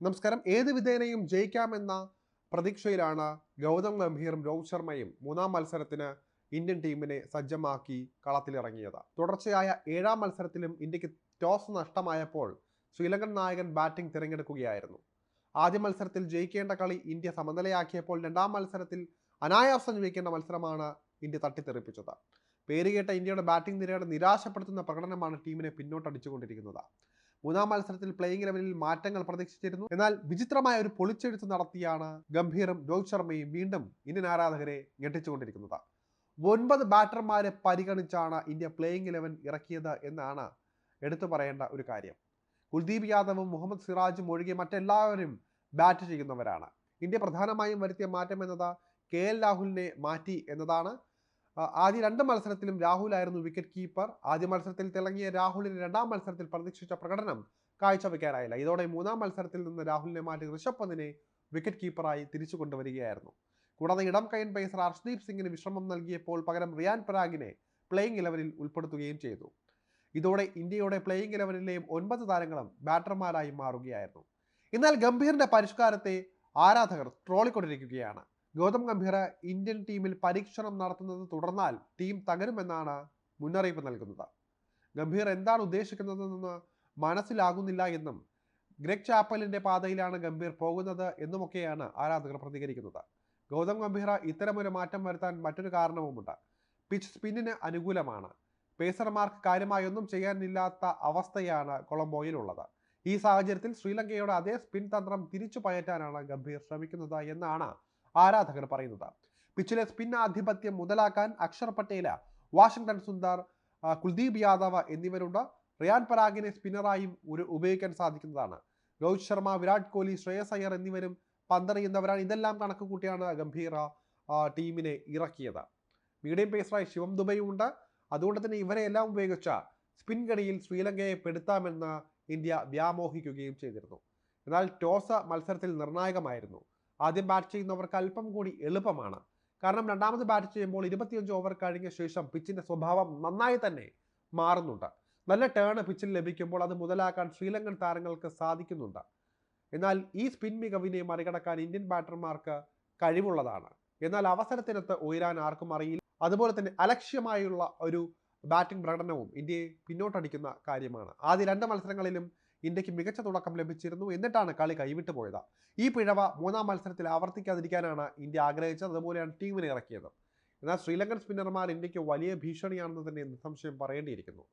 നമസ്കാരം. ഏത് വിധേനയും ജയിക്കാമെന്ന പ്രതീക്ഷയിലാണ് ഗൗതം ഗംഭീറും രോഹിത് ശർമ്മയും മൂന്നാം മത്സരത്തിന് ഇന്ത്യൻ ടീമിനെ സജ്ജമാക്കി കളത്തിലിറങ്ങിയത്. തുടർച്ചയായ ഏഴാം മത്സരത്തിലും ഇന്ത്യയ്ക്ക് ടോസ് നഷ്ടമായപ്പോൾ ശ്രീലങ്കൻ നായകൻ ബാറ്റിംഗ് തിരഞ്ഞെടുക്കുകയായിരുന്നു. ആദ്യ മത്സരത്തിൽ ജയിക്കേണ്ട കളി ഇന്ത്യ സമനിലയാക്കിയപ്പോൾ രണ്ടാം മത്സരത്തിൽ അനായാസം ജയിക്കേണ്ട മത്സരമാണ് ഇന്ത്യ തട്ടിത്തെറിപ്പിച്ചത്. പേരുകേട്ട ഇന്ത്യയുടെ ബാറ്റിംഗ് നിരയുടെ നിരാശപ്പെടുത്തുന്ന പ്രകടനമാണ് ടീമിനെ പിന്നോട്ടടിച്ചുകൊണ്ടിരിക്കുന്നത്. മൂന്നാം മത്സരത്തിൽ പ്ലേയിങ് ലെവലിൽ മാറ്റങ്ങൾ പ്രതീക്ഷിച്ചിരുന്നു. എന്നാൽ വിചിത്രമായ ഒരു പൊളിച്ചെഴുത്ത് നടത്തിയാണ് ഗംഭീറും രോഹിത് ശർമ്മയും വീണ്ടും ഇന്ത്യൻ ആരാധകരെ ഞെട്ടിച്ചുകൊണ്ടിരിക്കുന്നത്. ഒൻപത് ബാറ്റർമാരെ പരിഗണിച്ചാണ് ഇന്ത്യ പ്ലേയിങ് ഇലവൻ ഇറക്കിയത് എന്നാണ് എടുത്തു പറയേണ്ട ഒരു കാര്യം. കുൽദീപ് യാദവും മുഹമ്മദ് സിറാജും ഒഴികെ മറ്റെല്ലാവരും ബാറ്റ് ചെയ്യുന്നവരാണ്. ഇന്ത്യ പ്രധാനമായും വരുത്തിയ മാറ്റം എന്നത് കെ എൽ രാഹുലിനെ മാറ്റി എന്നതാണ്. ആദ്യ രണ്ട് മത്സരത്തിലും രാഹുലായിരുന്നു വിക്കറ്റ് കീപ്പർ ആദ്യ മത്സരത്തിൽ തിളങ്ങിയ രാഹുലിന് രണ്ടാം മത്സരത്തിൽ പ്രതീക്ഷിച്ച പ്രകടനം കാഴ്ചവെക്കാനായില്ല ഇതോടെ മൂന്നാം മത്സരത്തിൽ നിന്ന് രാഹുലിനെ മാറ്റി ഋഷഭ് പന്തിനെ വിക്കറ്റ് കീപ്പറായി തിരിച്ചു കൊണ്ടുവരികയായിരുന്നു. കൂടാതെ ഇടം കൈൻ പേസർ ഹർഷ്ദീപ് സിംഗിന് വിശ്രമം നൽകിയപ്പോൾ പകരം റിയാൻ പരാഗിനെ പ്ലേയിങ് ഇലവനിൽ ഉൾപ്പെടുത്തുകയും ചെയ്തു. ഇതോടെ ഇന്ത്യയുടെ പ്ലേയിങ് ഇലവനിലെയും ഒൻപത് താരങ്ങളും ബാറ്റർമാരായി മാറുകയായിരുന്നു. എന്നാൽ ഗംഭീറിന്റെ പരിഷ്കാരത്തെ ആരാധകർ ട്രോളിക്കൊണ്ടിരിക്കുകയാണ്. ഗൗതം ഗംഭീർ ഇന്ത്യൻ ടീമിൽ പരീക്ഷണം നടത്തുന്നത് തുടർന്നാൽ ടീം തകരുമെന്നാണ് മുന്നറിയിപ്പ് നൽകുന്നത്. ഗംഭീർ എന്താണ് ഉദ്ദേശിക്കുന്നതെന്ന് മനസ്സിലാകുന്നില്ല എന്നും ഗ്രെഗ് ചാപ്പലിന്റെ പാതയിലാണ് ഗംഭീർ പോകുന്നത് എന്നുമൊക്കെയാണ് ആരാധകർ പ്രതികരിക്കുന്നത്. ഗൗതം ഗംഭീർ ഇത്തരമൊരു മാറ്റം വരുത്താൻ മറ്റൊരു കാരണവുമുണ്ട്. പിച്ച് സ്പിന്നിന് അനുകൂലമാണ്. പേസർമാർക്ക് കാര്യമായൊന്നും ചെയ്യാനില്ലാത്ത അവസ്ഥയാണ് കൊളംബോയിലുള്ളത്. ഈ സാഹചര്യത്തിൽ ശ്രീലങ്കയുടെ അതേ സ്പിൻ തന്ത്രം തിരിച്ചു പയറ്റാനാണ് ഗംഭീർ ശ്രമിക്കുന്നത് എന്നാണ് ആരാധകർ പറയുന്നത് പിച്ചിലെ സ്പിൻ ആധിപത്യം മുതലാക്കാൻ അക്ഷർ പട്ടേല വാഷിംഗ്ടൺ സുന്ദർ കുൽദീപ് യാദവ് എന്നിവരുണ്ട്. റിയാൻ പരാഗിനെ സ്പിന്നറായും ഒരു ഉപയോഗിക്കാൻ സാധിക്കുന്നതാണ്. രോഹിത് ശർമ്മ വിരാട് കോഹ്ലി ശ്രേയസ് അയ്യർ എന്നിവരും പന്തറിയുന്നവരാണ്. ഇതെല്ലാം കണക്ക് കൂട്ടിയാണ് ഗംഭീർ ടീമിനെ ഇറക്കിയത്. മീഡിയം പേസറായി ശിവം ദുബൈയും ഉണ്ട്. അതുകൊണ്ട് തന്നെ ഇവരെ എല്ലാം ഉപയോഗിച്ച സ്പിൻ ഗണിയിൽ ശ്രീലങ്കയെ പെടുത്താമെന്ന് ഇന്ത്യ വ്യാമോഹിക്കുകയും ചെയ്തിരുന്നു. എന്നാൽ ടോസ് മത്സരത്തിൽ നിർണായകമായിരുന്നു. ആദ്യം ബാറ്റ് ചെയ്യുന്നവർക്ക് അല്പം കൂടി എളുപ്പമാണ്. കാരണം രണ്ടാമത് ബാറ്റ് ചെയ്യുമ്പോൾ ഇരുപത്തിയഞ്ച് ഓവർ കഴിഞ്ഞ ശേഷം പിച്ചിന്റെ സ്വഭാവം നന്നായി തന്നെ മാറുന്നുണ്ട്. നല്ല ടേൺ പിച്ചിൽ ലഭിക്കുമ്പോൾ അത് മുതലാക്കാൻ ശ്രീലങ്കൻ താരങ്ങൾക്ക് സാധിക്കുന്നുണ്ട്. എന്നാൽ ഈ സ്പിൻ മികവിനെ മറികടക്കാൻ ഇന്ത്യൻ ബാറ്റർമാർക്ക് കഴിവുള്ളതാണ്. എന്നാൽ അവസരത്തിനൊത്ത് ഉയരാൻ ആർക്കും അറിയില്ല. അതുപോലെ തന്നെ അലക്ഷ്യമായുള്ള ഒരു ബാറ്റിംഗ് പ്രകടനവും ഇന്ത്യയെ പിന്നോട്ടടിക്കുന്ന കാര്യമാണ്. ആദ്യ രണ്ട് മത്സരങ്ങളിലും ഇന്ത്യയ്ക്ക് മികച്ച തുടക്കം ലഭിച്ചിരുന്നു എന്നിട്ടാണ് കളി കൈവിട്ടു പോയത്. ഈ പിഴവ മൂന്നാം മത്സരത്തിൽ ആവർത്തിക്കാതിരിക്കാനാണ് ഇന്ത്യ ആഗ്രഹിച്ചത്. അതുപോലെയാണ് ടീമിനെ ഇറക്കിയത്. എന്നാൽ ശ്രീലങ്കൻ സ്പിന്നർമാർ ഇന്ത്യയ്ക്ക് വലിയ ഭീഷണിയാണെന്ന് തന്നെ നിസ്സംശയം പറയേണ്ടിയിരിക്കുന്നു.